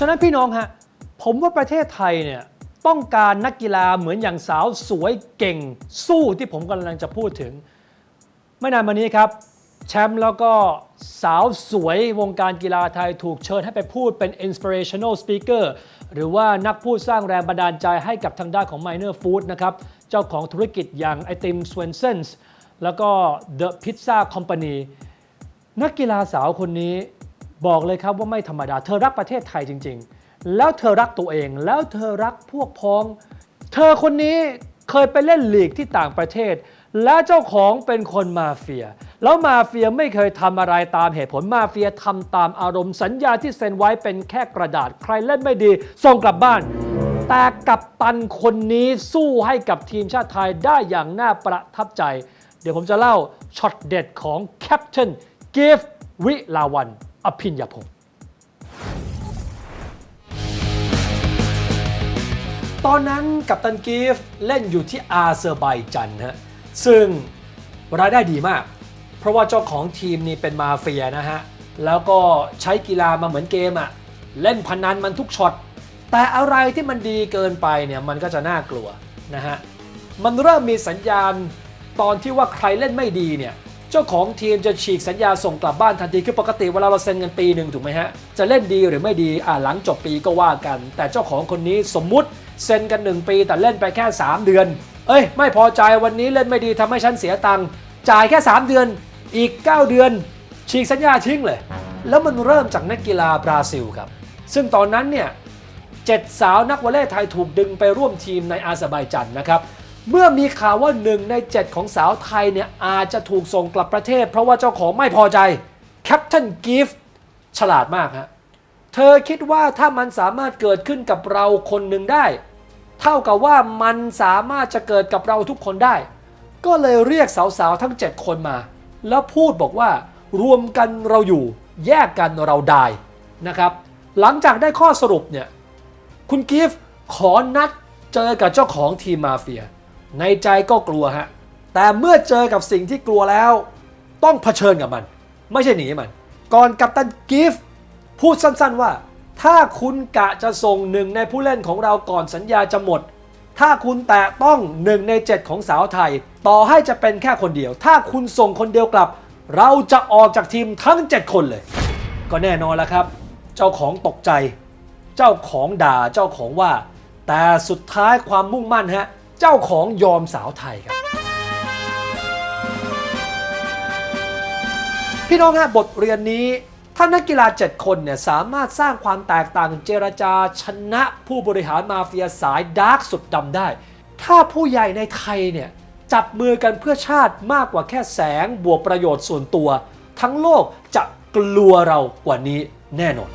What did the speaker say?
ฉะนั้นพี่น้องฮะผมว่าประเทศไทยเนี่ยต้องการนักกีฬาเหมือนอย่างสาวสวยเก่งสู้ที่ผมกำลังจะพูดถึง ไม่นานมานี้ครับ แชมป์แล้วก็สาวสวยวงการกีฬาไทยถูกเชิญให้ไปพูดเป็น inspirational speaker หรือว่านักพูดสร้างแรงบันดาลใจให้กับทางด้านของ Minor Food นะครับ เจ้าของธุรกิจอย่างไอติม Swensons แล้วก็ The Pizza Company นักกีฬาสาวคนนี้ บอกเลยครับว่าไม่ธรรมดา เธอรักประเทศไทยจริง ๆ แล้วเธอรักตัวเอง แล้วเธอรักพวกพ้อง เธอคนนี้เคยไปเล่นลีกที่ต่างประเทศ และเจ้าของเป็นคนมาเฟีย แล้วมาเฟียไม่เคยทำอะไรตามเหตุผลมาเฟียทำตามอารมณ์สัญญาที่เซ็นไว้เป็นแค่กระดาษ ใครเล่นไม่ดี ส่งกลับบ้าน แต่กับตันคนนี้สู้ให้กับทีมชาติไทยได้อย่างน่าประทับใจ เดี๋ยวผมจะเล่าช็อตเด็ดของแคปเ a นกิฟวิลาวัน อภิญญาพงศ์ตอนนั้นกัปตันกิฟเล่นอยู่ที่อาเซอร์ไบจันฮะซึ่งรายได้ดีมาก เพราะว่าเจ้าของทีมนี่เป็นมาเฟียนะฮะ แล้วก็ใช้กีฬามาเหมือนเกมอะเล่นพนันมันทุกช็อต แต่อะไรที่มันดีเกินไปเนี่ยมันก็จะน่ากลัวนะฮะ มันเริ่มมีสัญญาณตอนที่ว่าใครเล่นไม่ดีเนี่ย เจ้าของทีมจะฉีกสัญญาส่งกลับบ้านทันทีคือปกติเวลาเราเซ็นกันปีหนึ่งถูกไหมฮะ จะเล่นดีหรือไม่ดีอ่าหลังจบปีก็ว่ากัน แต่เจ้าของคนนี้สมมุติเซ็นกัน 1 ปีแต่เล่นไปแค่ 3 เดือน เอ้ย ไม่พอใจวันนี้เล่นไม่ดีทำให้ฉันเสียตังค์จ่ายแค่ 3 เดือนอีก 9 เดือน ฉีกสัญญาทิ้งเลย แล้วมันเริ่มจากนักกีฬาบราซิลครับ ซึ่งตอนนั้นเนี่ยเจ็ดสาวนักวอลเลย์ไทยถูกดึงไปร่วมทีมในอาเซอร์ไบจันนะครับ เมื่อมีข่าวว่าหนึ่งใน 7 ของสาวไทยเนี่ยอาจจะถูกส่งกลับประเทศ เพราะว่าเจ้าของไม่พอใจแคปตันกิฟฉลาดมากฮะเธอคิดว่าถ้ามันสามารถเกิดขึ้นกับเราคนหนึ่งได้ เท่ากับว่ามันสามารถจะเกิดกับเราทุกคนได้ ก็เลยเรียกสาวๆทั้ง 7 คนมา แล้วพูดบอกว่ารวมกันเราอยู่แยกกันเราได้นะครับ หลังจากได้ข้อสรุปเนี่ยคุณกิฟต์ขอนัดเจอกับเจ้าของทีมมาเฟีย ในใจก็กลัวฮะ แต่เมื่อเจอกับสิ่งที่กลัวแล้ว ต้องเผชิญกับมัน ไม่ใช่หนีมัน ก่อนกัปตันกิฟต์พูดสั้นๆว่า ถ้าคุณกะจะส่งหนึ่งในผู้เล่นของเราก่อนสัญญาจะหมด ถ้าคุณแตะต้องหนึ่งใน 7 ของสาวไทย ต่อให้จะเป็นแค่คนเดียว ถ้าคุณส่งคนเดียวกลับ เราจะออกจากทีมทั้ง 7 คนเลย ก็แน่นอนแล้วครับ เจ้าของตกใจ เจ้าของด่าเจ้าของว่า แต่สุดท้ายความมุ่งมั่นฮะ เจ้าของยอมสาวไทยครับ พี่น้องฮะบทเรียนนี้ถ้านักกีฬา 7 คนเนี่ยสามารถสร้างความแตกต่างเจรจาชนะผู้บริหารมาเฟียสายดาร์กสุดดำได้ ถ้าผู้ใหญ่ในไทยเนี่ยจับมือกันเพื่อชาติมากกว่าแค่แสงบวกประโยชน์ส่วนตัว ทั้งโลกจะกลัวเรากว่านี้แน่นอน